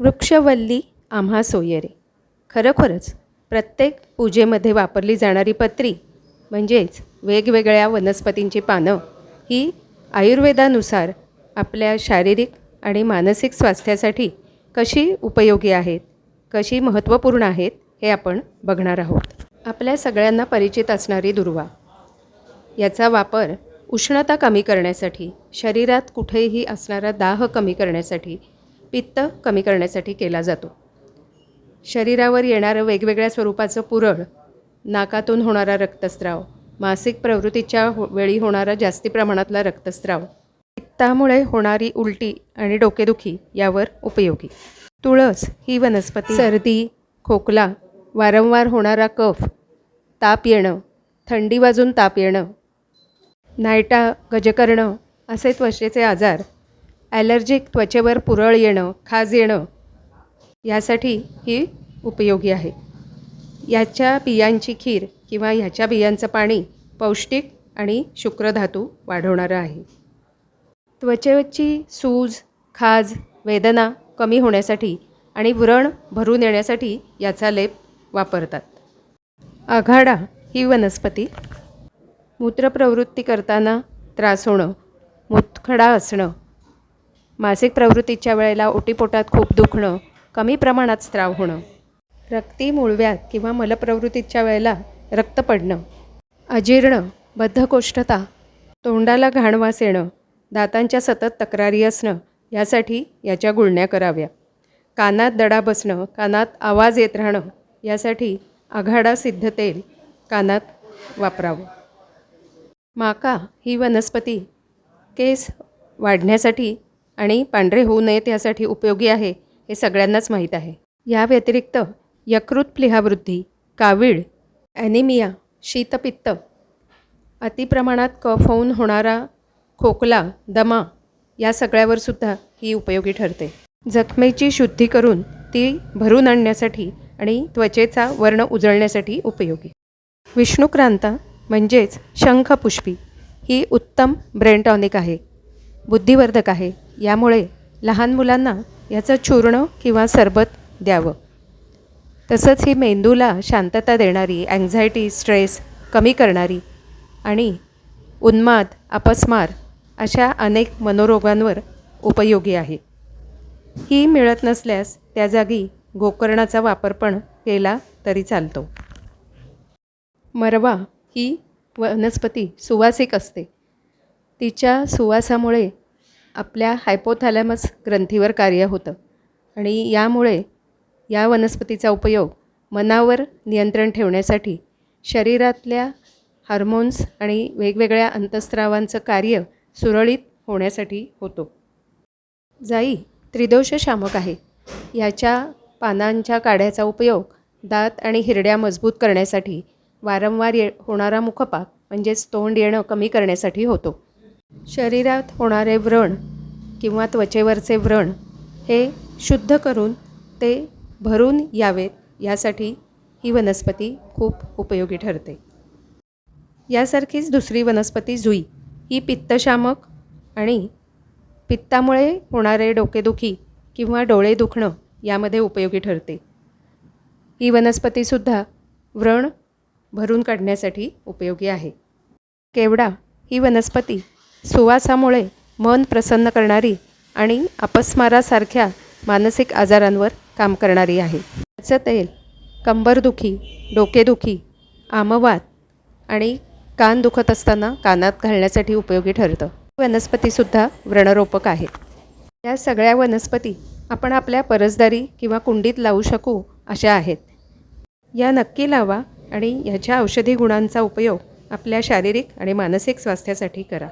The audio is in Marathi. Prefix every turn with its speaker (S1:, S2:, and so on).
S1: वृक्षवल्ली आम्हा सोयरे. खरोखरच प्रत्येक पूजेमध्ये वापरली जाणारी पत्री म्हणजेच वेगवेगळ्या वनस्पतींची पानं ही आयुर्वेदानुसार आपल्या शारीरिक आणि मानसिक स्वास्थ्यासाठी कशी उपयोगी आहेत कशी महत्त्वपूर्ण आहेत हे आपण बघणार आहोत. आपल्या सगळ्यांना परिचित असणारी दुर्वा. याचा वापर उष्णता कमी करण्यासाठी शरीरात कुठेही असणारा दाह कमी करण्यासाठी पित्त कमी करण्यासाठी केला जातो. शरीरावर येणारं वेगवेगळ्या स्वरूपाचं पुरळ नाकातून होणारा रक्तस्राव मासिक प्रवृत्तीच्या हो वेळी होणारा जास्ती प्रमाणातला रक्तस्राव पित्तामुळे होणारी उलटी आणि डोकेदुखी यावर उपयोगी. तुळस ही वनस्पती सर्दी खोकला वारंवार होणारा कफ ताप येणं थंडी वाजून ताप येणं नायटा गजकर्ण असे त्वचेचे आजार ॲलर्जिक त्वचेवर पुरळ येणं खाज येणं यासाठी ही उपयोगी आहे. याच्या बियांची खीर किंवा ह्याच्या बियांचं पाणी पौष्टिक आणि शुक्रधातू वाढवणारं आहे. त्वचेची सूज खाज वेदना कमी होण्यासाठी आणि व्रण भरून येण्यासाठी याचा लेप वापरतात. आघाडा ही वनस्पती. मूत्रप्रवृत्ती करताना त्रास होणं मुतखडा असणं मासिक प्रवृत्तीच्या वेळेला ओटीपोटात खूप दुखणं कमी प्रमाणात स्त्राव होणं. रक्ती मुळव्यात किंवा मलप्रवृत्तीच्या वेळेला रक्त पडणं. अजीर्ण बद्धकोष्ठता तोंडाला घाणवास येणं दातांच्या सतत तक्रारी असणं यासाठी याच्या गुळण्या कराव्या. कानात दडा बसणं कानात आवाज येत राहणं यासाठी आघाडा सिद्ध तेल कानात वापरावं. माका ही वनस्पती केस वाढण्यासाठी आणि पांढरे होऊ नयेत यासाठी उपयोगी आहे हे सगळ्यांनाच माहीत आहे. या व्यतिरिक्त यकृत प्लिहावृद्धी कावीळ ॲनिमिया शीतपित्त अतिप्रमाणात कफ होऊन होणारा खोकला दमा या सगळ्यावर सुद्धा ही उपयोगी ठरते. जखमेची शुद्धी करून ती भरून आणण्यासाठी आणि त्वचेचा वर्ण उजळण्यासाठी उपयोगी. विष्णुक्रांता म्हणजेच शंखपुष्पी ही उत्तम ब्रेन टॉनिक आहे. बुद्धिवर्धक आहे. यामुळे लहान मुलांना याचं चूर्ण किंवा सरबत द्यावं. तसंच ही मेंदूला शांतता देणारी अँझायटी स्ट्रेस कमी करणारी आणि उन्माद अपस्मार अशा अनेक मनोरोगांवर उपयोगी आहे. ही मिळत नसल्यास त्या जागी गोकर्णाचा वापर पण केला तरी चालतो. मरवा ही वनस्पती सुवासिक असते. तिच्या सुवासामुळे आपल्या हायपोथॅलॅमस ग्रंथीवर कार्य होतं. आणि यामुळे या वनस्पतीचा उपयोग मनावर नियंत्रण ठेवण्यासाठी शरीरातल्या हार्मोन्स आणि वेगवेगळ्या अंतस्त्रावांचं कार्य सुरळीत होण्यासाठी होतो. जाई त्रिदोष शामक आहे. याच्या पानांच्या काढ्याचा उपयोग दात आणि हिरड्या मजबूत करण्यासाठी वारंवार ये होणारा मुखपाक म्हणजेच तोंड येणं कमी करण्यासाठी होतो. शरीरात होणारे व्रण किंवा त्वचेवरचे व्रण हे शुद्ध करून ते भरून यावेत यासाठी ही वनस्पती खूप उपयोगी ठरते. यासारखीच दुसरी वनस्पती जुई ही पित्तशामक आणि पित्तामुळे होणारे डोकेदुखी किंवा डोळे दुखणं यामध्ये उपयोगी ठरते. ही वनस्पतीसुद्धा व्रण भरून काढण्यासाठी उपयोगी आहे. केवडा ही वनस्पती सुवासामुळे मन प्रसन्न करणारी आणि अपस्मारासारख्या मानसिक आजारांवर काम करणारी आहे. त्याचं तेल कंबरदुखी डोकेदुखी आमवात आणि कान दुखत असताना कानात घालण्यासाठी उपयोगी ठरतं. वनस्पतीसुद्धा व्रणरोपक आहे. या सगळ्या वनस्पती आपण आपल्या परसदारी किंवा कुंडीत लावू शकू अशा आहेत. या नक्की लावा आणि ह्याच्या औषधी गुणांचा उपयोग आपल्या शारीरिक आणि मानसिक स्वास्थ्यासाठी करा.